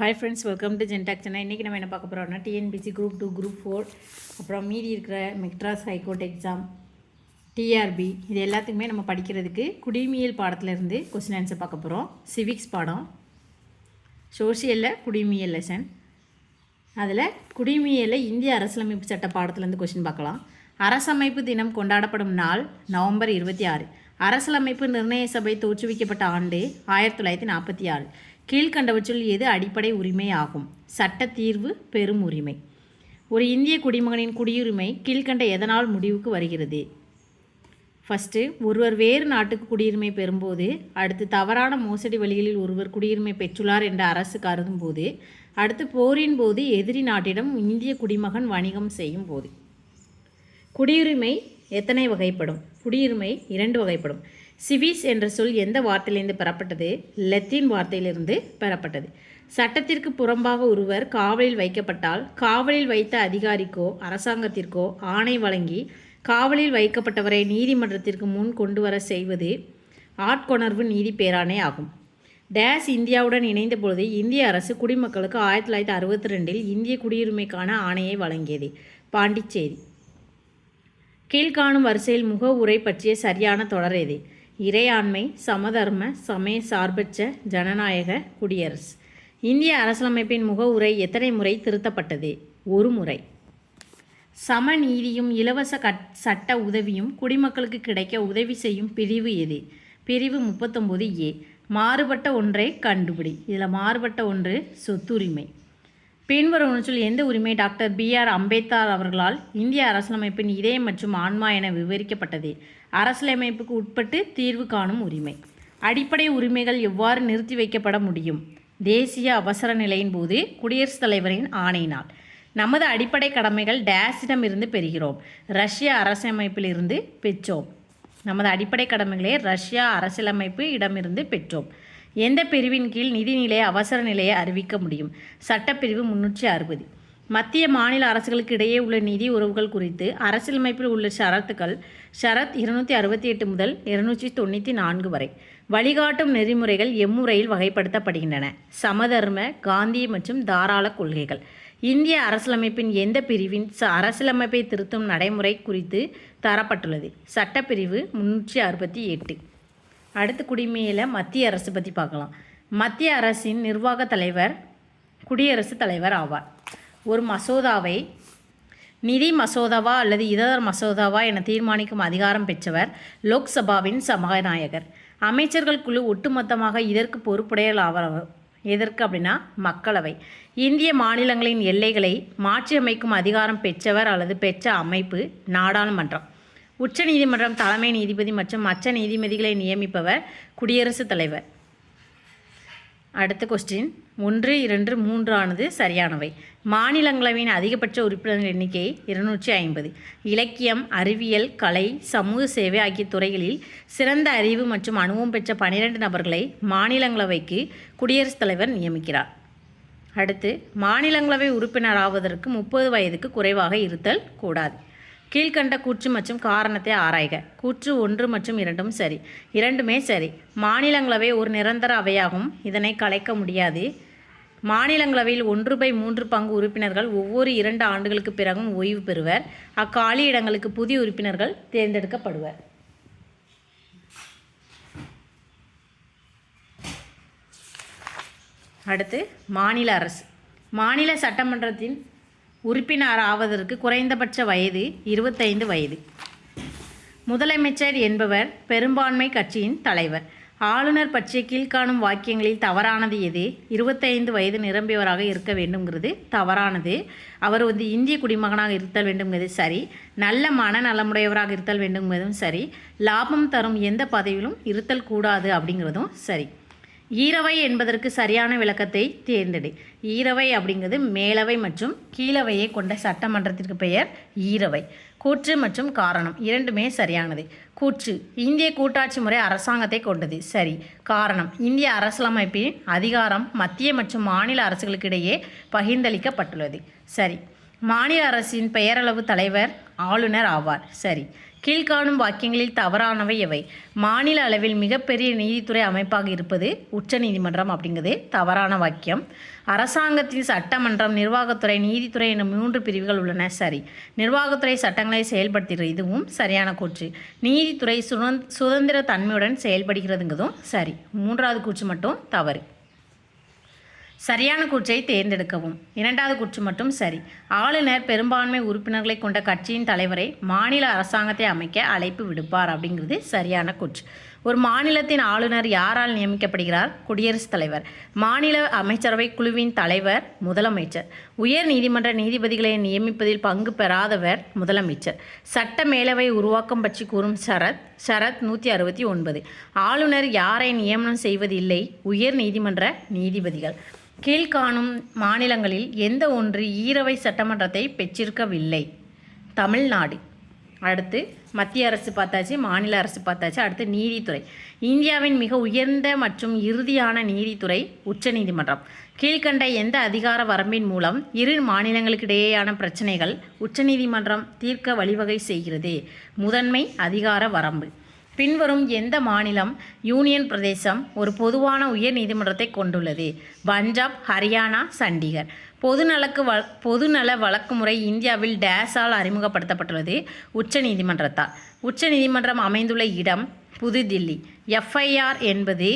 Hi friends welcome to Gentalk இன்றைக்கி நம்ம என்ன பார்க்க போகிறோம்னா TNPSC group two group four அப்புறம் மீதி இருக்கிற மெட்ராஸ் ஹைகோர்ட் எக்ஸாம் டிஆர்பி இது எல்லாத்துக்குமே நம்ம படிக்கிறதுக்கு குடிமியல் பாடத்துலேருந்து கொஸ்டின் ஆன்சர் பார்க்க போகிறோம் சிவிக்ஸ் பாடம் சோஷியலில் குடிமியல் லெசன் அதில் குடிமியலில் இந்திய அரசியலமைப்பு சட்ட பாடத்துலேருந்து கொஸ்டின் பார்க்கலாம். அரசமைப்பு தினம் கொண்டாடப்படும் நாள் நவம்பர் இருபத்தி ஆறு. அரசியலமைப்பு நிர்ணய சபை தோற்றுவிக்கப்பட்ட ஆண்டு ஆயிரத்தி தொள்ளாயிரத்தி நாற்பத்தி ஆறு. கீழ்கண்டவற்றுள் எது அடிப்படை உரிமை ஆகும்? சட்ட தீர்வு பெரும் உரிமை. ஒரு இந்திய குடிமகனின் குடியுரிமை கீழ்கண்ட எதனால் முடிவுக்கு வருகிறது? ஃபஸ்ட்டு ஒருவர் வேறு நாட்டுக்கு குடியுரிமை பெறும்போது அடுத்து தவறான மோசடி வழிகளில் ஒருவர் குடியுரிமை பெற்றுள்ளார் என்ற அரசு கருதும் போது அடுத்து போரின் போது எதிரி நாட்டிடம் இந்திய குடிமகன் வணிகம் செய்யும் போது. குடியுரிமை எத்தனை வகைப்படும்? குடியுரிமை இரண்டு வகைப்படும். சிவிஸ் என்ற சொல் எந்த வார்த்தையிலிருந்து பெறப்பட்டது? லத்தீன் வார்த்தையிலிருந்து பெறப்பட்டது. சட்டத்திற்கு புறம்பாக ஒருவர் காவலில் வைக்கப்பட்டால் காவலில் வைத்த அதிகாரிக்கோ அரசாங்கத்திற்கோ ஆணை வழங்கி காவலில் வைக்கப்பட்டவரை நீதிமன்றத்திற்கு முன் கொண்டு வர செய்வது ஆட்கொணர்வு நீதி பேராணை ஆகும். டேஸ் இந்தியாவுடன் இணைந்த பொழுது இந்திய அரசு குடிமக்களுக்கு ஆயிரத்தி தொள்ளாயிரத்தி அறுபத்தி ரெண்டில் இந்திய குடியுரிமைக்கான ஆணையை வழங்கியது. பாண்டிச்சேரி. கீழ்காணும் வரிசையில் முக உரை பற்றிய சரியான தொடர் எது? இறையாண்மை சமதர்ம சமய சார்பற்ற ஜனநாயக குடியரசு. இந்திய அரசியலமைப்பின் முக உரை எத்தனை முறை திருத்தப்பட்டது? ஒரு முறை. சமநீதியும் இலவச கட் சட்ட உதவியும் குடிமக்களுக்கு கிடைக்க உதவி செய்யும் பிரிவு எது? பிரிவு முப்பத்தொம்போது ஏ. மாறுபட்ட ஒன்றை கண்டுபிடி. இதில் மாறுபட்ட ஒன்று சொத்துரிமை. பின்வரும் பின்வருவனற்றில் எந்த உரிமை டாக்டர் பி ஆர் அம்பேத்கர் அவர்களால் இந்திய அரசியலமைப்பின் இதயம் மற்றும் ஆன்மா என விவரிக்கப்பட்டது? அரசியலமைப்புக்கு உட்பட்டு தீர்வு காணும் உரிமை. அடிப்படை உரிமைகள் எவ்வாறு நிறுத்தி வைக்கப்பட முடியும்? தேசிய அவசர நிலையின் போது குடியரசுத் தலைவரின் ஆணையினால். நமது அடிப்படை கடமைகள் டேஸிடமிருந்து பெறுகிறோம். ரஷ்ய அரசியலமைப்பிலிருந்து பெற்றோம். நமது அடிப்படை கடமைகளை ரஷ்யா அரசியலமைப்பு இடமிருந்து பெற்றோம். எந்த பிரிவின் கீழ் நிதிநிலை அவசர நிலையை அறிவிக்க முடியும்? சட்டப்பிரிவு முன்னூற்றி அறுபது. மத்திய மாநில அரசுகளுக்கு இடையே உள்ள நிதி உறவுகள் குறித்து அரசியலமைப்பில் உள்ள ஷரத்துக்கள் ஷரத் இருநூற்றி அறுபத்தி எட்டு முதல் இருநூற்றி தொண்ணூற்றி நான்கு வரை. வழிகாட்டும் நெறிமுறைகள் எம்முறையில் வகைப்படுத்தப்படுகின்றன. சமதர்ம காந்தி மற்றும் தாராள கொள்கைகள். இந்திய அரசியலமைப்பின் எந்த பிரிவின் ச அரசியலமைப்பை திருத்தும் நடைமுறை குறித்து தரப்பட்டுள்ளது? சட்டப்பிரிவு முன்னூற்றி அறுபத்தி எட்டு. அடுத்து குடிமையில் மத்திய அரசு பற்றி பார்க்கலாம். மத்திய அரசின் நிர்வாக தலைவர் குடியரசுத் தலைவர் ஆவார். ஒரு மசோதாவை நிதி மசோதாவா அல்லது இதர மசோதாவா என தீர்மானிக்கும் அதிகாரம் பெற்றவர் லோக்சபாவின் சபாநாயகர். அமைச்சர்கள் குழு ஒட்டுமொத்தமாக இதற்கு பொறுப்புடையல் ஆவர் எதற்கு அப்படின்னா மக்களவை. இந்திய மாநிலங்களின் எல்லைகளை மாற்றியமைக்கும் அதிகாரம் பெற்றவர் அல்லது பெற்ற அமைப்பு நாடாளுமன்றம். உச்சநீதிமன்றம் தலைமை நீதிபதி மற்றும் மற்ற நீதிபதிகளை நியமிப்பவர் குடியரசுத் தலைவர். அடுத்த கொஸ்டின் ஒன்று இரண்டு மூன்று ஆனது சரியானவை. மாநிலங்களவையின் அதிகபட்ச உறுப்பினர்கள் எண்ணிக்கை இருநூற்றி ஐம்பது. இலக்கியம் அறிவியல் கலை சமூக சேவை ஆகிய துறைகளில் சிறந்த அறிவு மற்றும் அனுபவம் பெற்ற பனிரெண்டு நபர்களை மாநிலங்களவைக்கு குடியரசுத் தலைவர் நியமிக்கிறார். அடுத்து மாநிலங்களவை உறுப்பினராவதற்கு முப்பது வயதுக்கு குறைவாக இருத்தல் கூடாது. கீழ்கண்ட கூற்று மற்றும் காரணத்தை ஆராய்க. கூற்று ஒன்று மற்றும் இரண்டும் சரி. இரண்டுமே சரி. மாநிலங்களவை ஒரு நிரந்தர அவையாகும். இதனை கலைக்க முடியாது. மாநிலங்களவையில் ஒன்று பை மூன்று பங்கு உறுப்பினர்கள் ஒவ்வொரு இரண்டு ஆண்டுகளுக்கு பிறகும் ஓய்வு பெறுவர். அக்காலி இடங்களுக்கு புதிய உறுப்பினர்கள் தேர்ந்தெடுக்கப்படுவர். அடுத்து மாநில அரசு. மாநில சட்டமன்றத்தின் உறுப்பினர் ஆவதற்கு குறைந்தபட்ச வயது இருபத்தைந்து வயது. முதலமைச்சர் என்பவர் பெரும்பான்மை கட்சியின் தலைவர். ஆளுநர் பற்றிய கீழ்காணும் வாக்கியங்களில் தவறானது எது? இருபத்தைந்து வயது நிரம்பியவராக இருக்க வேண்டும்ங்கிறது தவறானது. அவர் வந்து இந்திய குடிமகனாக இருத்தல் வேண்டும்ங்கிறது சரி. நல்ல மனநலமுடையவராக இருத்தல் வேண்டும்ங்கிறதும் சரி. லாபம் தரும் எந்த பதவியிலும் இருத்தல் கூடாது அப்படிங்கிறதும் சரி. ஈரவை என்பதற்கு சரியான விளக்கத்தை தேர்ந்தெடு. ஈரவை அப்படிங்கிறது மேலவை மற்றும் கீழவையை கொண்ட சட்டமன்றத்திற்கு பெயர் ஈரவை. கூற்று மற்றும் காரணம் இரண்டுமே சரியானது. கூற்று இந்திய கூட்டாட்சி முறை அரசாங்கத்தை கொண்டது. சரி காரணம் இந்திய அரசியலமைப்பின் அதிகாரம் மத்திய மற்றும் மாநில அரசுகளுக்கிடையே பகிர்ந்தளிக்கப்பட்டுள்ளது. சரி மாநில அரசின் பெயரளவு தலைவர் ஆளுநர் ஆவார். சரி கீழ்காணும் வாக்கியங்களில் தவறானவை எவை? மாநில அளவில் மிகப்பெரிய நீதித்துறை அமைப்பாக இருப்பது உச்சநீதிமன்றம் அப்படிங்கிறது தவறான வாக்கியம். அரசாங்கத்தின் சட்டமன்றம் நிர்வாகத்துறை நீதித்துறை என மூன்று பிரிவுகள் உள்ளன. சரி. நிர்வாகத்துறை சட்டங்களை செயல்படுத்துகிற இதுவும் சரியான கூற்று. நீதித்துறை சுதந்திர தன்மையுடன் செயல்படுகிறதுங்கிறதும் சரி. மூன்றாவது கூற்று மட்டும் தவறு. சரியான கூற்றை தேர்ந்தெடுக்கவும். இரண்டாவது கூற்று மட்டும் சரி. ஆளுநர் பெரும்பான்மை உறுப்பினர்களை கொண்ட கட்சியின் தலைவரை மாநில அரசாங்கத்தை அமைக்க அழைப்பு விடுப்பார் அப்படிங்கிறது சரியான கூற்று. ஒரு மாநிலத்தின் ஆளுநர் யாரால் நியமிக்கப்படுகிறார்? குடியரசுத் தலைவர். மாநில அமைச்சரவை குழுவின் தலைவர் முதலமைச்சர். உயர் நீதிமன்ற நீதிபதிகளை நியமிப்பதில் பங்கு பெறாதவர் முதலமைச்சர். சட்ட மேலவை உருவாக்கம் பற்றி கூறும் சரத் சரத் நூற்றி அறுபத்தி ஒன்பது. ஆளுநர் யாரை நியமனம் செய்வதில்லை? உயர் நீதிமன்ற நீதிபதிகள். கீழ்காணும் மாநிலங்களில் எந்த ஒன்று ஈரவை சட்டமன்றத்தை பெற்றிருக்கவில்லை. தமிழ்நாடு. அடுத்து மத்திய அரசு பார்த்தாச்சு மாநில அரசு பார்த்தாச்சு அடுத்து நீதித்துறை. இந்தியாவின் மிக உயர்ந்த மற்றும் இறுதியான நீதித்துறை உச்சநீதிமன்றம். கீழ்கண்ட எந்த அதிகார வரம்பின் மூலம் இரு மாநிலங்களுக்கிடையேயான பிரச்சனைகள் உச்சநீதிமன்றம் தீர்க்க வழிவகை செய்கிறது? முதன்மை அதிகார வரம்பு. பின்வரும் எந்த மாநிலம் யூனியன் பிரதேசம் ஒரு பொதுவான உயர் நீதிமன்றத்தை கொண்டுள்ளது? பஞ்சாப் ஹரியானா சண்டிகர். பொதுநலக்கு வ பொதுநல வழக்கு முறை இந்தியாவில் டேஸால் அறிமுகப்படுத்தப்பட்டுள்ளது உச்ச நீதிமன்றத்தால். உச்ச நீதிமன்றம் அமைந்துள்ள இடம் புதுதில்லி. எஃப்ஐஆர் என்பது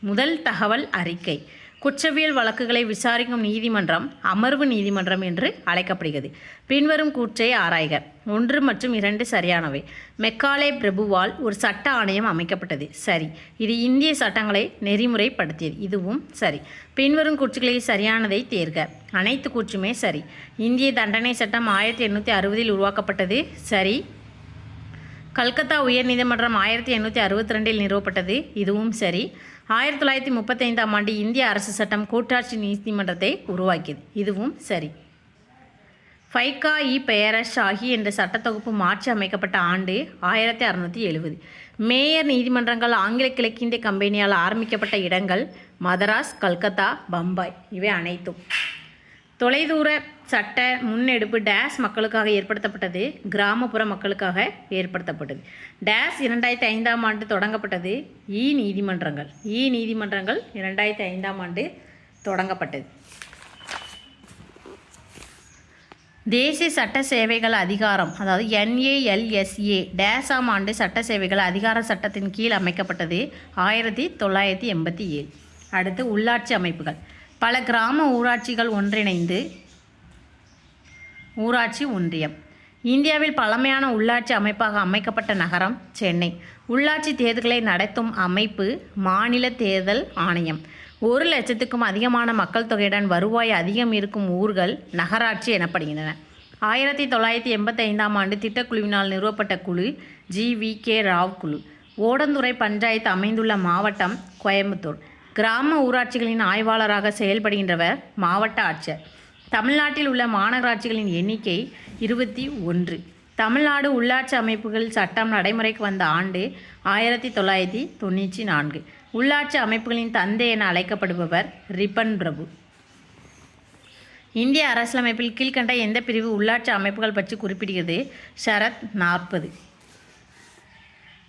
முதல் தகவல் அறிக்கை. குற்றவியல் வழக்குகளை விசாரிக்கும் நீதிமன்றம் அமர்வு நீதிமன்றம் என்று அழைக்கப்படுகிறது. பின்வரும் கூற்றை ஆராய்க. ஒன்று மற்றும் இரண்டு சரியானவை. மெக்காலே பிரபுவால் ஒரு சட்ட ஆணையம் அமைக்கப்பட்டது. சரி. இது இந்திய சட்டங்களை நெறிமுறைப்படுத்தியது. இதுவும் சரி. பின்வரும் கூற்றுகளில் சரியானதை தேர்க. அனைத்து கூற்றுமே சரி. இந்திய தண்டனை சட்டம் ஆயிரத்தி எண்ணூற்றி அறுபதில் உருவாக்கப்பட்டது. சரி. கல்கத்தா உயர்நீதிமன்றம் ஆயிரத்தி எண்ணூற்றி அறுபத்தி ரெண்டில் நிறுவப்பட்டது. இதுவும் சரி. ஆயிரத்தி தொள்ளாயிரத்தி முப்பத்தைந்தாம் ஆண்டு இந்திய அரசு சட்டம் கூட்டாட்சி நீதிமன்றத்தை உருவாக்கியது. இதுவும் சரி. ஃபைகா இ பெயரஷ் ஷாஹி என்ற சட்டத்தொகுப்பு மாற்றி அமைக்கப்பட்ட ஆண்டு ஆயிரத்தி அறுநூற்றி எழுபது. மேயர் நீதிமன்றங்கள் ஆங்கில கிழக்கிந்திய கம்பெனியால் ஆரம்பிக்கப்பட்ட இடங்கள் மதராஸ் கல்கத்தா பம்பாய். இவை அனைத்தும். தொலைதூர சட்ட முன்னெடுப்பு டேஸ் மக்களுக்காக ஏற்படுத்தப்பட்டது கிராமப்புற மக்களுக்காக ஏற்படுத்தப்பட்டது. டேஸ் இரண்டாயிரத்தி ஐந்தாம் ஆண்டு தொடங்கப்பட்டது இ நீதிமன்றங்கள். இ நீதிமன்றங்கள் இரண்டாயிரத்தி ஐந்தாம் ஆண்டு தொடங்கப்பட்டது. தேசிய சட்ட சேவைகள் அதிகாரம் அதாவது என்ஏஎல்எஸ்ஏ டேசாம் ஆண்டு சட்ட சேவைகள் அதிகார சட்டத்தின் கீழ் அமைக்கப்பட்டது ஆயிரத்தி தொள்ளாயிரத்தி எண்பத்தி ஏழு. அடுத்து உள்ளாட்சி அமைப்புகள். பல கிராம ஊராட்சிகள் ஒன்றிணைந்து ஊராட்சி ஒன்றியம். இந்தியாவில் பழமையான உள்ளாட்சி அமைப்பாக அமைக்கப்பட்ட நகரம் சென்னை. உள்ளாட்சி தேர்தல்களை நடத்தும் அமைப்பு மாநில தேர்தல் ஆணையம். ஒரு லட்சத்துக்கும் அதிகமான மக்கள் தொகையுடன் வருவாய் அதிகம் இருக்கும் ஊர்கள் நகராட்சி எனப்படுகின்றன. ஆயிரத்தி தொள்ளாயிரத்தி எண்பத்தைந்தாம் ஆண்டு திட்டக்குழுவினால் நிறுவப்பட்ட குழு ஜி. வி. கே. ராவ் குழு. ஓடந்துறை பஞ்சாயத்து அமைந்துள்ள மாவட்டம் கோயம்புத்தூர். கிராம ஊராட்சிகளின் ஆய்வாளராக செயல்படுகின்றவர் மாவட்ட ஆட்சியர். தமிழ்நாட்டில் உள்ள மாநகராட்சிகளின் எண்ணிக்கை இருபத்தி ஒன்று. தமிழ்நாடு உள்ளாட்சி அமைப்புகள் சட்டம் நடைமுறைக்கு வந்த ஆண்டு ஆயிரத்தி தொள்ளாயிரத்தி தொண்ணூற்றி நான்கு. உள்ளாட்சி அமைப்புகளின் தந்தை என அழைக்கப்படுபவர் ரிப்பன் பிரபு. இந்திய அரசியலமைப்பில் கீழ்கண்ட எந்த பிரிவு உள்ளாட்சி அமைப்புகள் பற்றி குறிப்பிடுகிறது? ஷரத் நாற்பது.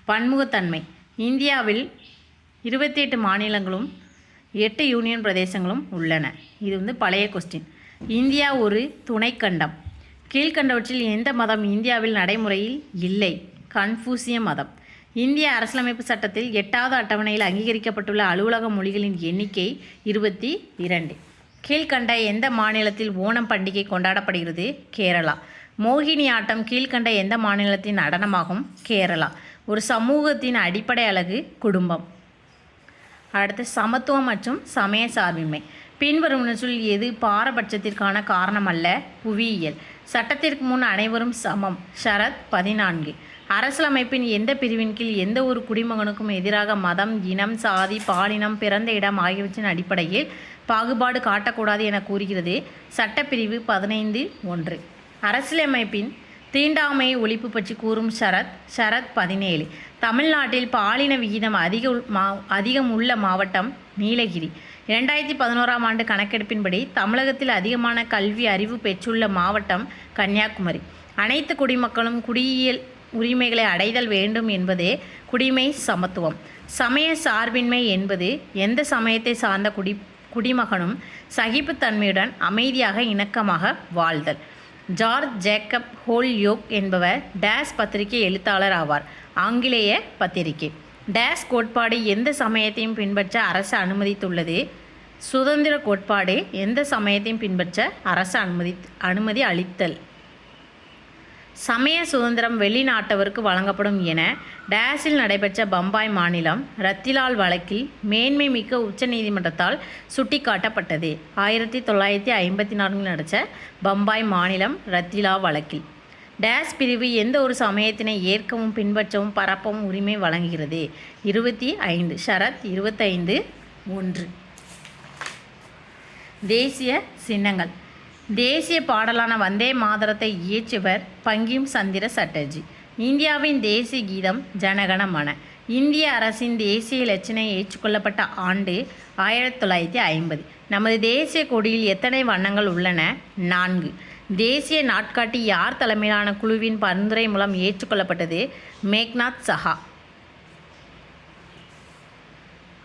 பன்முகத்தன்மை. இந்தியாவில் இருபத்தி எட்டு மாநிலங்களும் எட்டு யூனியன் பிரதேசங்களும் உள்ளன. இது வந்து பழைய கொஸ்டின் இந்தியா ஒரு துணைக்கண்டம். கீழ்கண்டவற்றில் எந்த மதம் இந்தியாவில் நடைமுறையில் இல்லை? கன்ஃபூசிய மதம். இந்திய அரசியலமைப்பு சட்டத்தில் எட்டாவது அட்டவணையில் அங்கீகரிக்கப்பட்டுள்ள அலுவலக மொழிகளின் எண்ணிக்கை இருபத்தி இரண்டு. கீழ்கண்ட எந்த மாநிலத்தில் ஓணம் பண்டிகை கொண்டாடப்படுகிறது? கேரளா. மோகினி ஆட்டம் கீழ்கண்ட எந்த மாநிலத்தின் நடனமாகும்? கேரளா. ஒரு சமூகத்தின் அடிப்படை அழகு குடும்பம். அடுத்து சமத்துவம் மற்றும் சமய சார்பின்மை. பின்வருவனற்றுள் எது பாரபட்சத்திற்கான காரணம் அல்ல புவியியல். சட்டத்திற்கு முன் அனைவரும் சமம். ஷரத் பதினான்கு. அரசியலமைப்பின் எந்த பிரிவின் கீழ் எந்த ஒரு குடிமகனுக்கும் எதிராக மதம் இனம் சாதி பாலினம் பிறந்த இடம் ஆகியவற்றின் அடிப்படையில் பாகுபாடு காட்டக்கூடாது என கூறுகிறது. சட்டப்பிரிவு பதினைந்து ஒன்று. அரசியலமைப்பின் தீண்டாமையை ஒழிப்பு பற்றி கூறும் ஷரத் ஷரத் பதினேழு. தமிழ்நாட்டில் பாலின விகிதம் அதிக உள்- மா அதிகம் உள்ள மாவட்டம் நீலகிரி. இரண்டாயிரத்தி பதினோராம் ஆண்டு கணக்கெடுப்பின்படி தமிழகத்தில் அதிகமான கல்வி அறிவு பெற்றுள்ள மாவட்டம் கன்னியாகுமரி. அனைத்து குடிமக்களும் குடியியல் உரிமைகளை அடைதல் வேண்டும் என்பதே குடிமை சமத்துவம். சமய சார்பின்மை என்பது எந்த சமயத்தை சார்ந்த குடி குடிமகனும் சகிப்புத்தன்மையுடன் அமைதியாக இணக்கமாக வாழ்தல். ஜார்ஜ் ஜேக்கப் ஹோல்யோக் என்பவர் டேஸ் பத்திரிகை எழுத்தாளர் ஆவார். ஆங்கிலேய பத்திரிகை. டேஸ் கோட்பாடு எந்த சமயத்தையும் பின்பற்ற அரசு அனுமதித்துள்ளது? சுதந்திர கோட்பாடு எந்த சமயத்தையும் பின்பற்ற அரசு அனுமதி அனுமதி அளித்தல். சமய சுதந்திரம் வெளிநாட்டவருக்கு வழங்கப்படும் என டேஸில் நடைபெற்ற பம்பாய் மாநிலம் ரத்திலால் வழக்கில் மேன்மை மிக்க உச்சநீதிமன்றத்தால் சுட்டிக்காட்டப்பட்டது. ஆயிரத்தி தொள்ளாயிரத்தி ஐம்பத்தி நான்கில் நடித்த பம்பாய் மாநிலம் ரத்திலா வழக்கில். டேஸ் பிரிவு எந்த ஒரு சமயத்தினை ஏற்கவும் பின்பற்றவும் பரப்பவும் உரிமை வழங்குகிறது? இருபத்தி ஐந்து ஷரத் இருபத்தைந்து ஒன்று. தேசிய சின்னங்கள். தேசிய பாடலான வந்தே மாதரத்தை இயற்றியவர் பங்கிம் சந்திர சட்டர்ஜி. இந்தியாவின் தேசிய கீதம் ஜனகணமன இந்திய அரசின் தேசிய இலச்சினை ஏற்றுக்கொள்ளப்பட்ட ஆண்டு ஆயிரத்தி தொள்ளாயிரத்தி ஐம்பது. நமது தேசிய கொடியில் எத்தனை வண்ணங்கள் உள்ளன? நான்கு. தேசிய நாட்காட்டி யார் தலைமையிலான குழுவின் பரிந்துரை மூலம் ஏற்றுக்கொள்ளப்பட்டது? மேக்நாத் சஹா.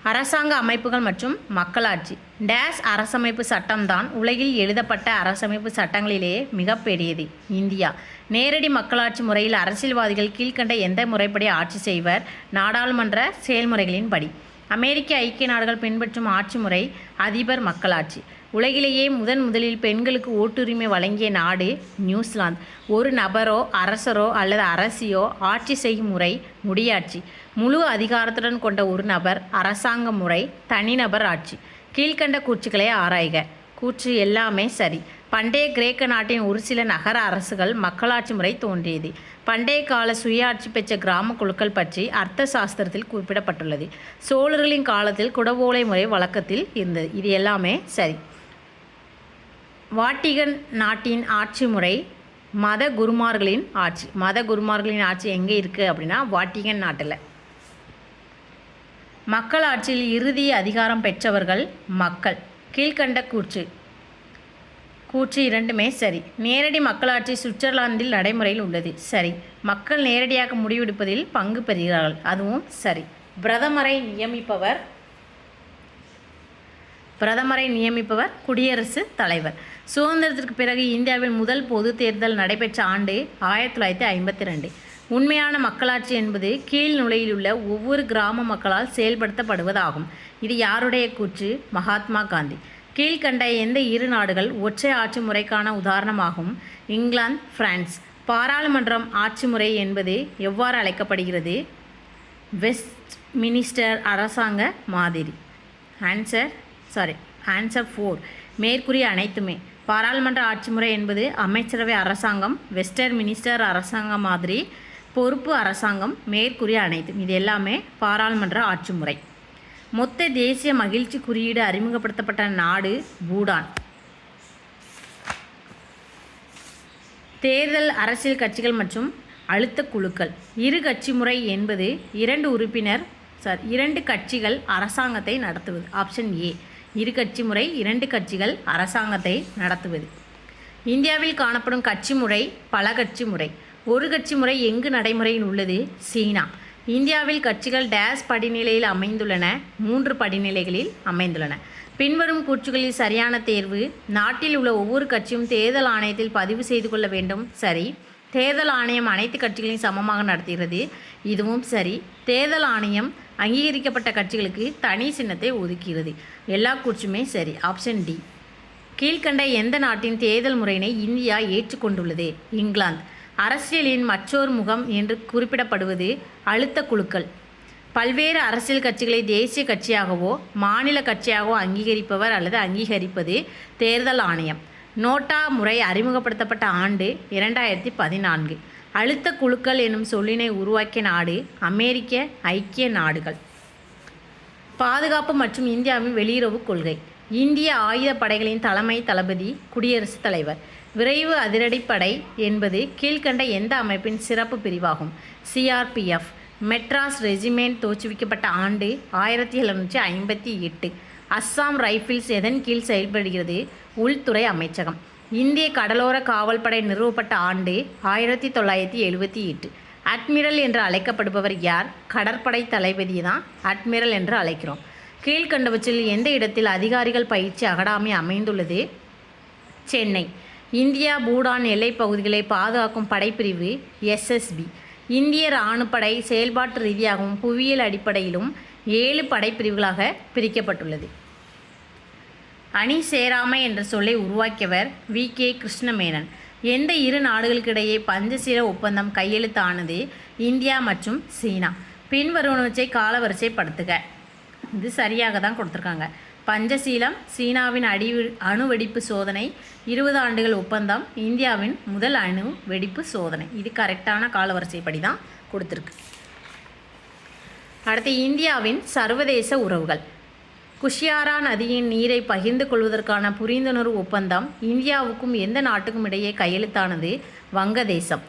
அரசாங்க அமைப்புகள் மற்றும் மக்களாட்சி. டேஸ் அரசமைப்பு சட்டம்தான் உலகில் எழுதப்பட்ட அரசமைப்பு சட்டங்களிலேயே மிகப்பெரியது. இந்தியா. நேரடி மக்களாட்சி முறையில் அரசியல்வாதிகள் கீழ்க்கண்ட எந்த முறைப்படி ஆட்சி செய்வர்? நாடாளுமன்ற செயல்முறைகளின்படி. அமெரிக்க ஐக்கிய நாடுகள் பின்பற்றும் ஆட்சி முறை அதிபர் மக்களாட்சி. உலகிலேயே முதன் முதலில் பெண்களுக்கு ஓட்டுரிமை வழங்கிய நாடு நியூசிலாந்து. ஒரு நபரோ அரசரோ அல்லது அரசியோ ஆட்சி செய்யும் முறை முடியாட்சி. முழு அதிகாரத்துடன் கொண்ட ஒரு நபர் அரசாங்க முறை தனிநபர் ஆட்சி. கீழ்க்கண்ட கூற்றுக்களை ஆராய்க. கூற்று எல்லாமே சரி. பண்டைய கிரேக்க நாட்டின் ஒரு சில நகர அரசுகள் மக்களாட்சி முறை தோன்றியது. பண்டைய கால சுயாட்சி பெற்ற கிராம குழுக்கள் பற்றி அர்த்த சாஸ்திரத்தில் குறிப்பிடப்பட்டுள்ளது. சோழர்களின் காலத்தில் குடவோலை முறை வழக்கத்தில் இருந்தது. இது எல்லாமே சரி. வாட்டிகன் நாட்டின் ஆட்சி முறை மத குருமார்களின் ஆட்சி. மத குருமார்களின் ஆட்சி எங்கே இருக்குது அப்படின்னா வாட்டிகன் நாட்டில். மக்களாட்சியில் இறுதி அதிகாரம் பெற்றவர்கள் மக்கள். கீழ்க்கண்ட கூற்று. கூற்று இரண்டுமே சரி. நேரடி மக்களாட்சி சுவிட்சர்லாந்தில் நடைமுறையில் உள்ளது. சரி. மக்கள் நேரடியாக முடிவெடுப்பதில் பங்கு பெறுகிறார்கள். அதுவும் சரி. பிரதமரை நியமிப்பவர் பிரதமரை நியமிப்பவர் குடியரசுத் தலைவர். சுதந்திரத்திற்கு பிறகு இந்தியாவில் முதல் பொது தேர்தல் நடைபெற்ற ஆண்டு ஆயிரத்தி தொள்ளாயிரத்தி ஐம்பத்தி ரெண்டு. உண்மையான மக்களாட்சி என்பது கீழ் நிலையில் உள்ள ஒவ்வொரு கிராம மக்களால் செயல்படுத்தப்படுவதாகும். இது யாருடைய கூற்று? மகாத்மா காந்தி. கீழ்கண்ட எந்த இரு நாடுகள் ஒற்றை ஆட்சி முறைக்கான உதாரணமாகும்? இங்கிலாந்து பிரான்ஸ். பாராளுமன்றம் ஆட்சி முறை என்பது எவ்வாறு அழைக்கப்படுகிறது? வெஸ்ட் மினிஸ்டர் அரசாங்க மாதிரி. ஆன்சர் சாரி ஆன்சர் ஃபோர் மேற்கூறிய அனைத்துமே. பாராளுமன்ற ஆட்சி முறை என்பது அமைச்சரவை அரசாங்கம் வெஸ்டர் மினிஸ்டர் அரசாங்கம் மாதிரி பொறுப்பு அரசாங்கம் மேற்கூறிய அனைத்தும். இது எல்லாமே பாராளுமன்ற ஆட்சி முறை. மொத்த தேசிய மகிழ்ச்சி குறியீடு அறிமுகப்படுத்தப்பட்ட நாடு பூடான். தேர்தல் அரசியல் கட்சிகள் மற்றும் அழுத்த குழுக்கள். இரு கட்சி முறை என்பது இரண்டு உறுப்பினர் சார் இரண்டு கட்சிகள் அரசாங்கத்தை நடத்துவது. ஆப்ஷன் ஏ இரு கட்சி முறை இரண்டு கட்சிகள் அரசாங்கத்தை நடத்துவது. இந்தியாவில் காணப்படும் கட்சி முறை பல கட்சி முறை. ஒரு கட்சி முறை எங்கு நடைமுறையில் உள்ளது? சீனா. இந்தியாவில் கட்சிகள் டேஸ் படிநிலையில் அமைந்துள்ளன மூன்று படிநிலைகளில் அமைந்துள்ளன. பின்வரும் கூற்றுகளில் சரியான தேர்வு நாட்டில் உள்ள ஒவ்வொரு கட்சியும் தேர்தல் ஆணையத்தில் பதிவு செய்து கொள்ள வேண்டும். சரி. தேர்தல் ஆணையம் அனைத்து கட்சிகளையும் சமமாக நடத்துகிறது. இதுவும் சரி. தேர்தல் ஆணையம் அங்கீகரிக்கப்பட்ட கட்சிகளுக்கு தனி சின்னத்தை ஒதுக்கிறது எல்லா கூற்றுமே சரி. Option D. கீழ்கண்ட எந்த நாட்டின் தேர்தல் முறையினை இந்தியா ஏற்றுக்கொண்டுள்ளது? இங்கிலாந்து. அரசியலின் மற்றொரு முகம் என்று குறிப்பிடப்படுவது அழுத்த குழுக்கள். பல்வேறு அரசியல் கட்சிகளை தேசிய கட்சியாகவோ மாநில கட்சியாகவோ அங்கீகரிப்பவர் அல்லது அங்கீகரிப்பது தேர்தல் ஆணையம். நோட்டா முறை அறிமுகப்படுத்தப்பட்ட ஆண்டு இரண்டாயிரத்தி பதினான்கு. அழுத்த குழுக்கள் எனும் சொல்லினை உருவாக்கிய நாடு அமெரிக்க ஐக்கிய நாடுகள். பாதுகாப்பு மற்றும் இந்தியாவின் வெளியுறவு கொள்கை. இந்திய ஆயுத படைகளின் தலைமை தளபதி குடியரசுத் தலைவர். விரைவு அதிரடிப்படை என்பது கீழ்க்கண்ட எந்த அமைப்பின் சிறப்பு பிரிவாகும்? சிஆர்பிஎஃப் மெட்ராஸ் ரெஜிமெண்ட் தோற்றுவிக்கப்பட்ட ஆண்டு ஆயிரத்தி எழுநூற்றி ஐம்பத்தி எட்டு. அஸ்ஸாம் ரைஃபிள்ஸ் எதன் கீழ் செயல்படுகிறது? உள்துறை அமைச்சகம். இந்திய கடலோர காவல்படை நிறுவப்பட்ட ஆண்டு ஆயிரத்தி தொள்ளாயிரத்தி எழுபத்தி எட்டு. அட்மிரல் என்று அழைக்கப்படுபவர் யார்? கடற்படை தளபதி தான் அட்மிரல் என்று அழைக்கிறோம். கீழ்கண்டவற்றில் எந்த இடத்தில் அதிகாரிகள் பயிற்சி அகாடமி அமைந்துள்ளது? சென்னை. இந்தியா பூடான் எல்லைப் பகுதிகளை பாதுகாக்கும் படைப்பிரிவு எஸ்எஸ்பி இந்திய இராணுப்படை செயல்பாட்டு ரீதியாகவும் புவியியல் அடிப்படையிலும் ஏழு படைப்பிரிவுகளாக பிரிக்கப்பட்டுள்ளது. அணி சேராமை என்ற சொல்லை உருவாக்கியவர் வி. கே. கிருஷ்ணமேனன். எந்த இரு நாடுகளுக்கிடையே பஞ்சசீல ஒப்பந்தம் கையெழுத்தானது இந்தியா மற்றும் சீனா. பின்வருவனவற்றை காலவரிசைப்படுத்துக இது சரியாக தான் கொடுத்துருக்காங்க. பஞ்சசீலம் சீனாவின் அடி அணுவெடிப்பு சோதனை இருபது ஆண்டுகள் ஒப்பந்தம் இந்தியாவின் முதல் அணு வெடிப்பு சோதனை. இது கரெக்டான காலவரிசைப்படி தான் கொடுத்துருக்கு. அடுத்து இந்தியாவின் சர்வதேச உறவுகள். குஷியாரா நதியின் நீரை பகிர்ந்து கொள்வதற்கான புரிந்துணர்வு ஒப்பந்தம் இந்தியாவுக்கும் எந்த நாட்டுக்கும் இடையே கையெழுத்தானது வங்கதேசம்.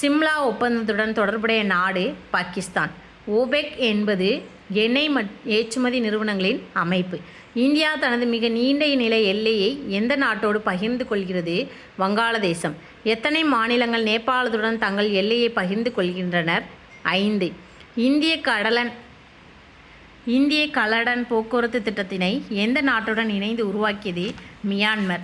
சிம்லா ஒப்பந்தத்துடன் தொடர்புடைய நாடு பாகிஸ்தான். ஓபெக் என்பது எண்ணெய் மட் ஏற்றுமதி நிறுவனங்களின் அமைப்பு. இந்தியா தனது மிக நீண்ட நிலை எல்லையை எந்த நாட்டோடு பகிர்ந்து கொள்கிறது வங்காளதேசம். எத்தனை மாநிலங்கள் நேபாளத்துடன் தங்கள் எல்லையை பகிர்ந்து கொள்கின்றனர்? ஐந்து. இந்திய கடலன் இந்திய கலடன் போக்குவரத்து திட்டத்தினை எந்த நாட்டுடன் இணைந்து உருவாக்கியது மியான்மர்?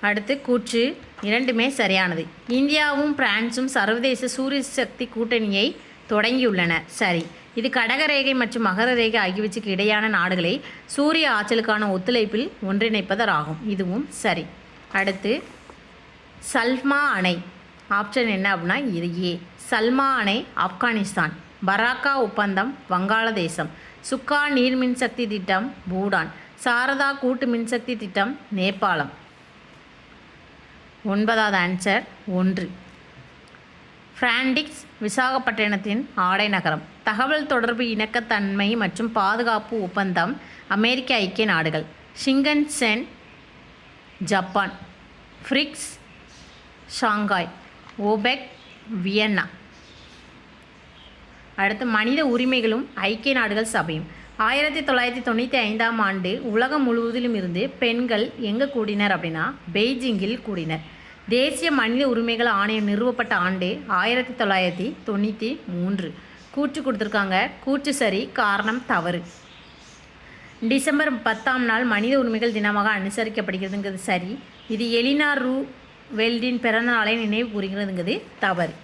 அடுத்து கூற்று இரண்டுமே சரியானது. இந்தியாவும் பிரான்சும் சர்வதேச சூரிய சக்தி கூட்டணியை தொடங்கியுள்ளன. சரி இது கடகரேகை மற்றும் மகர ரேகை ஆகியவற்றுக்கு இடையான நாடுகளை சூரிய ஆற்றலுக்கான ஒத்துழைப்பில் ஒன்றிணைப்பதராகும். இதுவும் சரி. அடுத்து சல்மா அணை. ஆப்ஷன் என்ன அப்படின்னா இது ஏ. சல்மா அணை ஆப்கானிஸ்தான். பராக்கா ஒப்பந்தம் வங்காளதேசம். சுக்கா நீர் மின்சக்தி திட்டம் பூடான். சாரதா கூட்டு மின்சக்தி திட்டம் நேபாளம். ஒன்பதாவது ஆன்சர் ஒன்று. பிராண்டிக்ஸ் விசாகப்பட்டினத்தின் ஆடை நகரம். தகவல் தொடர்பு இணக்கத்தன்மை மற்றும் பாதுகாப்பு ஒப்பந்தம் அமெரிக்க ஐக்கிய நாடுகள். ஷிங்கன்சென் ஜப்பான் ஃப்ரிக்ஸ் ஷாங்காய் ஓபெக் வியன்னா அடுத்து மனித உரிமைகளும் ஐக்கிய நாடுகள் சபையும். ஆயிரத்தி தொள்ளாயிரத்தி தொண்ணூற்றி ஐந்தாம் ஆண்டு உலகம் முழுவதிலும் இருந்து பெண்கள் எங்கே கூடினர் அப்படின்னா பெய்ஜிங்கில் கூடினர். தேசிய மனித உரிமைகள் ஆணையம் நிறுவப்பட்ட ஆண்டு ஆயிரத்தி தொள்ளாயிரத்தி தொண்ணூற்றி மூன்று. கூற்று கொடுத்துருக்காங்க. கூற்று சரி காரணம் தவறு. டிசம்பர் பத்தாம் நாள் மனித உரிமைகள் தினமாக அனுசரிக்கப்படுகிறதுங்கிறது சரி. இது எலினா ரூ வெல்டின் பிறந்த நாளை நினைவு கூறுகிறதுங்கிறது தவறு.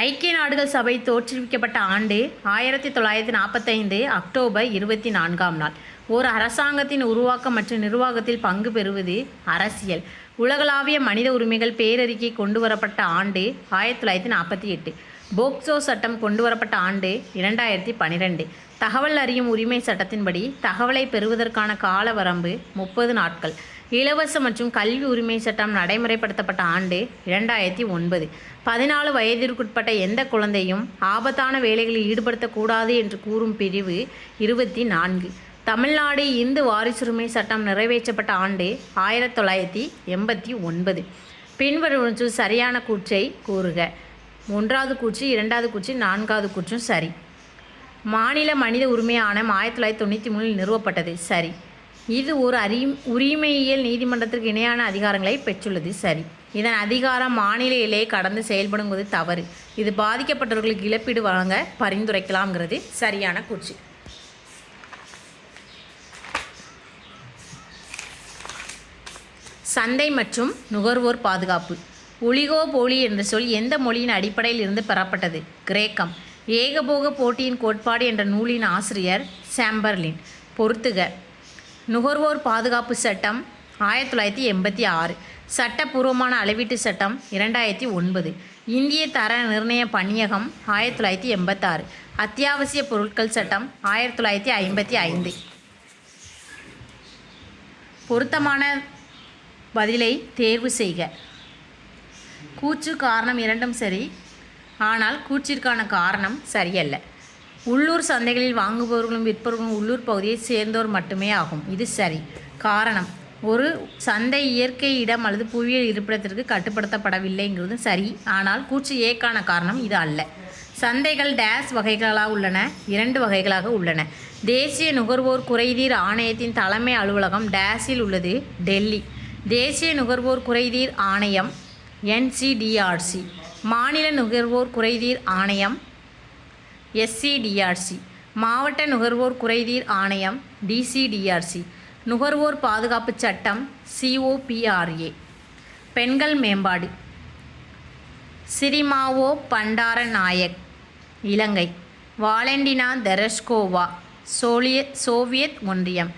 ஐக்கிய நாடுகள் சபை தோற்றுவிக்கப்பட்ட ஆண்டு ஆயிரத்தி தொள்ளாயிரத்தி நாற்பத்தைந்து அக்டோபர் இருபத்தி நான்காம் நாள். ஒரு அரசாங்கத்தின் உருவாக்கம் மற்றும் நிர்வாகத்தில் பங்கு பெறுவது அரசியல். உலகளாவிய மனித உரிமைகள் பேரறிக்கை கொண்டு வரப்பட்ட ஆண்டு ஆயிரத்தி தொள்ளாயிரத்தி நாற்பத்தி எட்டு. போக்சோ சட்டம் கொண்டு வரப்பட்ட ஆண்டு இரண்டாயிரத்தி பன்னிரெண்டு தகவல் அறியும் உரிமை சட்டத்தின்படி தகவலை பெறுவதற்கான கால வரம்பு முப்பது நாட்கள். இலவச மற்றும் கல்வி உரிமை சட்டம் நடைமுறைப்படுத்தப்பட்ட ஆண்டு இரண்டாயிரத்தி ஒன்பது. பதினாலு வயதிற்குட்பட்ட எந்த குழந்தையும் ஆபத்தான வேலைகளில் ஈடுபடுத்தக்கூடாது என்று கூறும் பிரிவு இருபத்தி நான்கு. தமிழ்நாடு இந்து வாரிசுரிமை சட்டம் நிறைவேற்றப்பட்ட ஆண்டு ஆயிரத்தி தொள்ளாயிரத்தி எண்பத்தி ஒன்பது. பின்வரும் சரியான கூற்றை கூறுக. ஒன்றாவது கூற்று இரண்டாவது கூற்று நான்காவது கூற்றும் சரி. மாநில மனித உரிமை ஆணையம் ஆயிரத்தி தொள்ளாயிரத்தி தொண்ணூற்றி மூணில் நிறுவப்பட்டது சரி. இது ஒரு அறி உரிமையியல் நீதிமன்றத்திற்கு இணையான அதிகாரங்களை பெற்றுள்ளது சரி. இதன் அதிகாரம் மாநில எல்லையை கடந்து செயல்படும்போது தவறு. இது பாதிக்கப்பட்டவர்களுக்கு இழப்பீடு வழங்க பரிந்துரைக்கலாம்ங்கிறது சரியான கூற்று. சந்தை மற்றும் நுகர்வோர் பாதுகாப்பு. ஒலிகோ போலி என்ற சொல் எந்த மொழியின் அடிப்படையில் இருந்து பெறப்பட்டது? கிரேக்கம். ஏகபோக போட்டியின் கோட்பாடு என்ற நூலின் ஆசிரியர் சாம்பர்லின். பொருத்துக நுகர்வோர் பாதுகாப்பு சட்டம் ஆயிரத்தி தொள்ளாயிரத்தி எண்பத்தி ஆறு. சட்டப்பூர்வமான அளவீட்டு சட்டம் இரண்டாயிரத்தி ஒன்பது. இந்திய தர நிர்ணய பணியகம் ஆயிரத்தி தொள்ளாயிரத்தி எண்பத்தாறு. அத்தியாவசிய பொருட்கள் சட்டம் ஆயிரத்தி தொள்ளாயிரத்தி ஐம்பத்தி ஐந்து. பொருத்தமான பதிலை தேர்வு செய்க. கூச்சு காரணம் இரண்டும் சரி. ஆனால் கூச்சிற்கான காரணம் சரியல்ல. உள்ளூர் சந்தைகளில் வாங்குபவர்களும் விற்பவர்களும் உள்ளூர் பகுதியை சேர்ந்தோர் மட்டுமே ஆகும். இது சரி. காரணம் ஒரு சந்தை இயற்கை இடம் அல்லது புவியியல் இருப்பிடத்திற்கு கட்டுப்படுத்தப்படவில்லைங்கிறது சரி. ஆனால் கூச்சி ஏக்கான காரணம் இது அல்ல. சந்தைகள் டேஸ் வகைகளாக உள்ளன இரண்டு வகைகளாக உள்ளன. தேசிய நுகர்வோர் குறைதீர் ஆணையத்தின் தலைமை அலுவலகம் டேஸில் உள்ளது டெல்லி. தேசிய நுகர்வோர் குறைதீர் ஆணையம் என்சிடிஆர்சி மாநில நுகர்வோர் குறைதீர் ஆணையம். எஸ்சிடிஆர்சி மாவட்ட நுகர்வோர் குறைதீர் ஆணையம் டிசிடிஆர்சி நுகர்வோர் பாதுகாப்பு சட்டம் சிஓபிஆர்ஏ பெண்கள் மேம்பாடு. சிரிமாவோ பண்டாரநாயக். இலங்கை. வாலண்டினா தெரஸ்கோவா சோலிய சோவியத் ஒன்றியம்.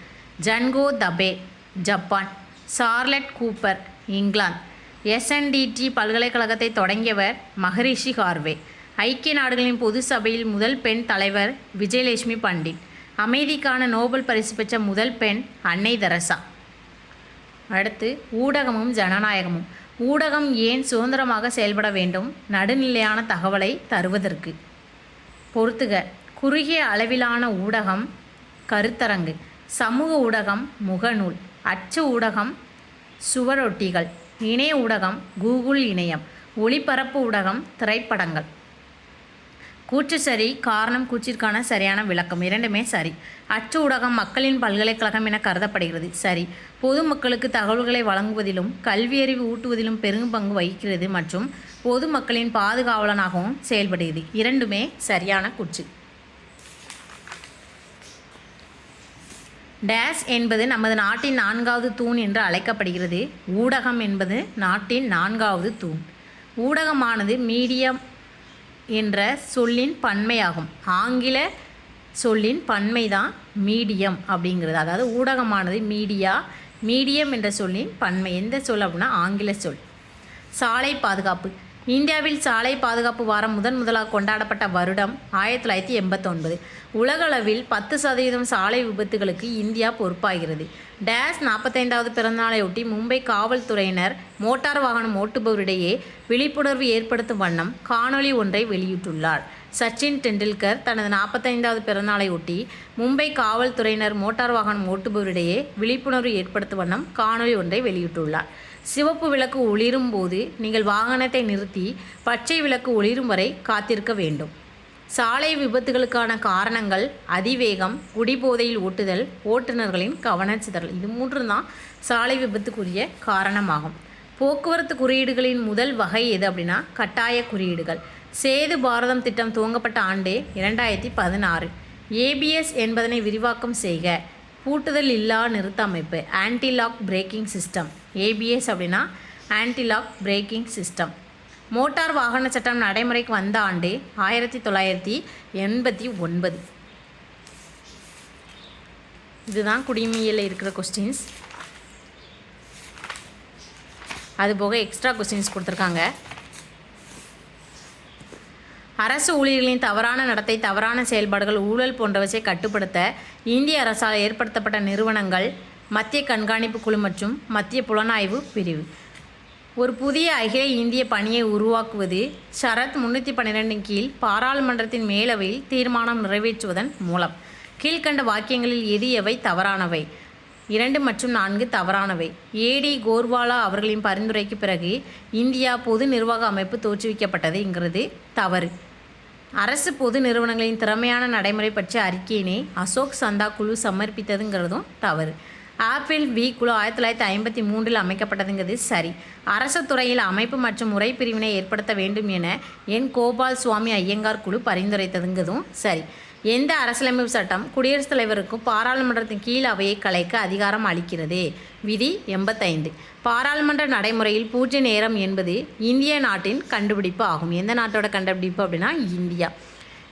Junko Tabei Japan. Charlotte Cooper England. SNDT பல்கலைக்கழகத்தை தொடங்கியவர் மகரிஷி கார்வே ஐக்கிய நாடுகளின் பொது சபையில் முதல் பெண் தலைவர் விஜயலட்சுமி பண்டிட். அமைதிக்கான நோபல் பரிசு பெற்ற முதல் பெண் அன்னை தெரசா. அடுத்து ஊடகமும் ஜனநாயகமும். ஊடகம் ஏன் சுதந்திரமாக செயல்பட வேண்டும்? நடுநிலையான தகவலை தருவதற்கு. பொறுத்துக குறுகிய அளவிலான ஊடகம் கருத்தரங்கு. சமூக ஊடகம் முகநூல். அச்சு ஊடகம் சுவரொட்டிகள். இணைய ஊடகம் கூகுள் இணையம் ஒளிபரப்பு ஊடகம் திரைப்படங்கள். கூற்று சரி காரணம் கூற்றிற்கான சரியான விளக்கம். இரண்டுமே சரி. அச்சு ஊடகம் மக்களின் பல்கலைக்கழகம் என கருதப்படுகிறது. சரி. பொதுமக்களுக்கு தகவல்களை வழங்குவதிலும் கல்வியறிவு ஊட்டுவதிலும் பெரும் பங்கு வகிக்கிறது மற்றும் பொதுமக்களின் பாதுகாவலனாகவும் செயல்படுகிறது. இரண்டுமே சரியான கூற்று. டேஸ் என்பது நமது நாட்டின் நான்காவது தூண் என்று அழைக்கப்படுகிறது. ஊடகம் என்பது நாட்டின் நான்காவது தூண். ஊடகமானது மீடியம் என்ற சொல்லின் பன்மையாகும். ஆங்கில சொல்லின் பன்மை தான் மீடியம் அப்படிங்கிறது. அதாவது ஊடகமானது மீடியா மீடியம் என்ற சொல்லின் பன்மை. எந்த சொல் அப்படின்னா ஆங்கில சொல். சாலை பாதுகாப்பு. இந்தியாவில் சாலை பாதுகாப்பு வாரம் முதன் முதலாக கொண்டாடப்பட்ட வருடம் ஆயிரத்தி தொள்ளாயிரத்தி எண்பத்தொன்பது. உலகளவில் பத்து சதவீதம் சாலை விபத்துகளுக்கு இந்தியா பொறுப்பாகிறது. டேஸ் நாற்பத்தைந்தாவது பிறந்தநாளையொட்டி மும்பை காவல்துறையினர் மோட்டார் வாகனம் ஓட்டுபவரிடையே விழிப்புணர்வு ஏற்படுத்தும் வண்ணம் காணொளி ஒன்றை வெளியிட்டுள்ளார். சச்சின் டெண்டுல்கர் தனது நாற்பத்தைந்தாவது பிறந்தநாளையொட்டி மும்பை காவல்துறையினர் மோட்டார் வாகனம் ஓட்டுபவரிடையே விழிப்புணர்வு ஏற்படுத்தும் வண்ணம் காணொளி ஒன்றை வெளியிட்டுள்ளார். சிவப்பு விளக்கு ஒளிரும் போது நீங்கள் வாகனத்தை நிறுத்தி பச்சை விளக்கு ஒளிரும் வரை காத்திருக்க வேண்டும். சாலை விபத்துகளுக்கான காரணங்கள் அதிவேகம் குடிபோதையில் ஓட்டுதல் ஓட்டுநர்களின் கவனச்சிதறல் இது மூன்று தான் சாலை விபத்துக்குரிய காரணமாகும். போக்குவரத்து குறியீடுகளின் முதல் வகை எது அப்படின்னா கட்டாய குறியீடுகள். சேது பாரதம் திட்டம் துவங்கப்பட்ட ஆண்டு இரண்டாயிரத்தி பதினாறு. ஏபிஎஸ் என்பதனை விரிவாக்கம் செய்க. பூட்டுதல் இல்லா நிறுத்த அமைப்பு ஆன்டிலாக் பிரேக்கிங் சிஸ்டம் ஏபிஎஸ் அப்படின்னா ஆன்டிலாக் பிரேக்கிங் சிஸ்டம் மோட்டார் வாகன சட்டம் நடைமுறைக்கு வந்த ஆண்டு ஆயிரத்தி தொள்ளாயிரத்தி எண்பத்தி ஒன்பது. இதுதான் குடிமையில் இருக்கிற கொஸ்டின்ஸ் அதுபோக எக்ஸ்ட்ரா கொஸ்டின்ஸ் கொடுத்துருக்காங்க. அரசு ஊழியர்களின் தவறான நடத்தை தவறான செயல்பாடுகள் ஊழல் போன்றவற்றை கட்டுப்படுத்த இந்திய அரசால் ஏற்படுத்தப்பட்ட நிறுவனங்கள் மத்திய கண்காணிப்பு குழு மற்றும் மத்திய புலனாய்வு பிரிவு. ஒரு புதிய அகில இந்திய பணியை உருவாக்குவது ஷரத் முன்னூற்றி பன்னிரெண்டின் கீழ் பாராளுமன்றத்தின் மேலவையில் தீர்மானம் நிறைவேற்றுவதன் மூலம். கீழ்க்கண்ட வாக்கியங்களில் எது எவை தவறானவை? இரண்டு மற்றும் நான்கு தவறானவை. ஏடி கோர்வாலா அவர்களின் பரிந்துரைக்கு பிறகு இந்தியா பொது நிர்வாக அமைப்பு தோற்றுவிக்கப்பட்டதுங்கிறது தவறு. அரசு பொது நிறுவனங்களின் திறமையான நடைமுறை பற்றிய அறிக்கையினை அசோக் சந்தா குழு சமர்ப்பித்ததுங்கிறதும் தவறு. ஆப்பிள் வி குழு ஆயிரத்தி தொள்ளாயிரத்தி ஐம்பத்தி மூன்றில் அமைக்கப்பட்டதுங்கிறது சரி. அரசு துறையில் அமைப்பு மற்றும் முறை பிரிவினை ஏற்படுத்த வேண்டும் என என் கோபால் சுவாமி ஐயங்கார் குழு பரிந்துரைத்ததுங்கிறதும் சரி. எந்த அரசியலமைப்பு சட்டம் குடியரசுத் தலைவருக்கும் பாராளுமன்றத்தின் கீழ் அவையை கலைக்க அதிகாரம் அளிக்கிறது? விதி எண்பத்தைந்து. பாராளுமன்ற நடைமுறையில் பூஜ்ய நேரம் என்பது இந்திய நாட்டின் கண்டுபிடிப்பு ஆகும். எந்த நாட்டோட கண்டுபிடிப்பு அப்படின்னா இந்தியா.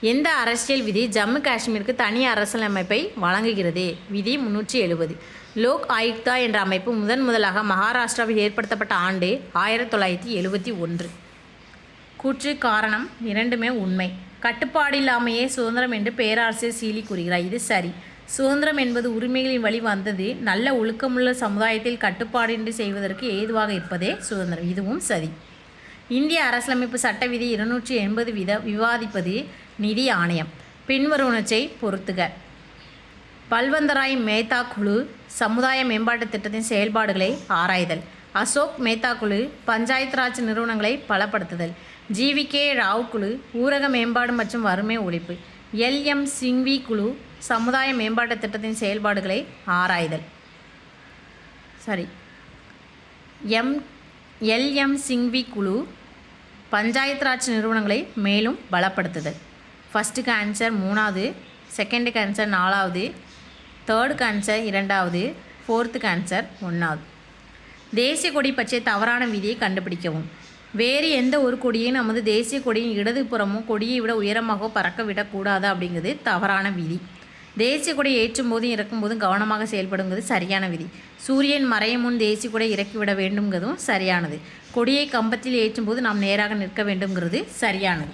எந்த அரசியல் விதி ஜம்மு காஷ்மீருக்கு தனி அரசியலமைப்பை வழங்குகிறது? விதி முன்னூற்றி எழுபது. லோக் ஆயுக்தா என்ற அமைப்பு முதன் முதலாக மகாராஷ்டிராவில் ஏற்படுத்தப்பட்ட ஆண்டு ஆயிரத்தி தொள்ளாயிரத்தி எழுபத்தி ஒன்று. கூற்று காரணம் இரண்டுமே உண்மை. கட்டுப்பாடில்லாமையே சுதந்திரம் என்று பேராசிரியர் சீலி கூறுகிறார். இது சரி. சுதந்திரம் என்பது உரிமைகளின் வழி வந்தது. நல்ல ஒழுக்கமுள்ள சமுதாயத்தில் கட்டுப்பாடின்றி செய்வதற்கு ஏதுவாக இருப்பதே சுதந்திரம். இதுவும் சரி. இந்திய அரசியலமைப்பு சட்ட விதி இருநூற்றி எண்பது வித விவாதிப்பது நிதி ஆணையம். பின்வருவனற்றை பொறுத்துக. பல்வந்தராய் மேத்தா குழு சமுதாய மேம்பாட்டுத் திட்டத்தின் செயல்பாடுகளை ஆராய்தல். அசோக் மேத்தா குழு பஞ்சாயத்து ராஜ் நிறுவனங்களை பலப்படுத்துதல். ஜிவி கே ராவ் குழு ஊரக மேம்பாடு மற்றும் வறுமை ஒழிப்பு எல்எம் சிங்வி குழு சமுதாய மேம்பாட்டுத் திட்டத்தின் செயல்பாடுகளை ஆராய்தல். சரி எம் எல்எம் சிங்வி குழு பஞ்சாயத்து ராஜ் நிறுவனங்களை மேலும் பலப்படுத்துதல். ஃபஸ்ட்டுக்கு ஆன்சர் மூணாவது செகண்டுக்கு ஆன்சர் நாலாவது தேர்டுக்கு ஆன்சர் இரண்டாவது ஃபோர்த்துக்கு ஆன்சர் ஒன்றாவது தேசிய கொடி பற்றிய தவறான விதியை கண்டுபிடிக்கவும். வேறு எந்த ஒரு கொடியையும் நமது தேசிய கொடியின் இடதுபுறமோ கொடியை விட உயரமாகவோ பறக்க விடக்கூடாது அப்படிங்கிறது தவறான விதி. தேசிய கொடி ஏற்றும் போதும் இறக்கும்போதும் கவனமாக செயல்படுங்கிறது சரியான விதி. சூரியன் மறையும் முன் தேசிய கொடை இறக்கிவிட வேண்டும்ங்கிறதும் சரியானது. கொடியை கம்பத்தில் ஏற்றும் போது நாம் நேராக நிற்க வேண்டும்ங்கிறது சரியானது.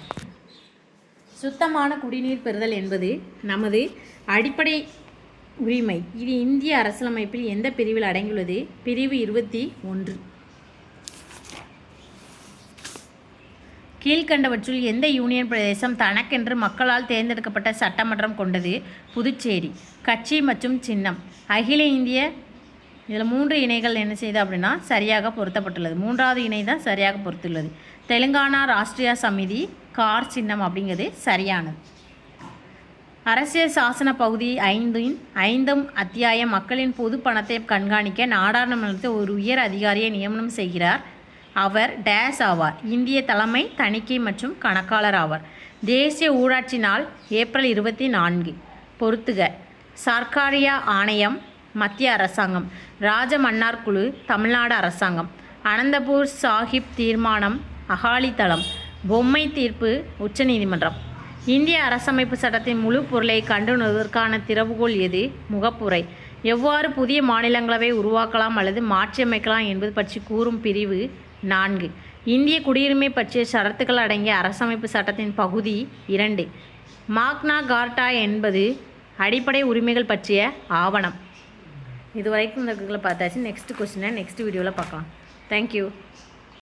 சுத்தமான குடிநீர் பெறுதல் என்பது நமது அடிப்படை உரிமை. இது இந்திய அரசியலமைப்பில் எந்த பிரிவில் அடங்கியுள்ளது? பிரிவு இருபத்தி ஒன்று. கீழ்கண்டவற்றுள் எந்த யூனியன் பிரதேசம் தனக்கென்று மக்களால் தேர்ந்தெடுக்கப்பட்ட சட்டமன்றம் கொண்டது? புதுச்சேரி. கட்சி மற்றும் சின்னம். அகில இந்திய இதில் மூன்று இணைகள் என்ன செய்யுது அப்படின்னா சரியாக பொருத்தப்பட்டுள்ளது. மூன்றாவது இணை தான் சரியாக பொருத்துள்ளது. தெலுங்கானா ராஷ்டிரியா சமிதி கார் சின்னம் அப்படிங்கிறது சரியானது. அரசியல் சாசன பகுதி ஐந்தின் ஐந்தும் அத்தியாயம் மக்களின் பொது பணத்தை கண்காணிக்க நாடாளுமன்றத்தில் ஒரு உயர் அதிகாரியை நியமனம் செய்கிறார் அவர் டேஸ் ஆவார். இந்திய தலைமை தணிக்கை மற்றும் கணக்காளர் ஆவார். தேசிய ஊராட்சி நாள் ஏப்ரல் இருபத்தி நான்கு. பொறுத்துக. சர்க்காரியா ஆணையம் மத்திய அரசாங்கம். ராஜமன்னார் குழு தமிழ்நாடு அரசாங்கம். அனந்தபூர் சாஹிப் தீர்மானம் அகாலித்தளம் பொம்மை தீர்ப்பு உச்சநீதிமன்றம் இந்திய அரசமைப்பு சட்டத்தின் முழு பொருளை கண்டுணர்வதற்கான திறவுகோல் எது? முகப்புரை. எவ்வாறு புதிய மாநிலங்களவை உருவாக்கலாம் அல்லது மாற்றியமைக்கலாம் என்பது பற்றி கூறும் பிரிவு நான்கு. இந்திய குடியுரிமை பற்றிய ஷரத்துக்கள் அடங்கிய அரசமைப்பு சட்டத்தின் பகுதி இரண்டு. மாக்னா கார்டா என்பது அடிப்படை உரிமைகள் பற்றிய ஆவணம். இதுவரைக்கும் இந்த பார்த்தாச்சு. நெக்ஸ்ட் கொஸ்டினை நெக்ஸ்ட் வீடியோவில் பார்க்கலாம். தேங்க்யூ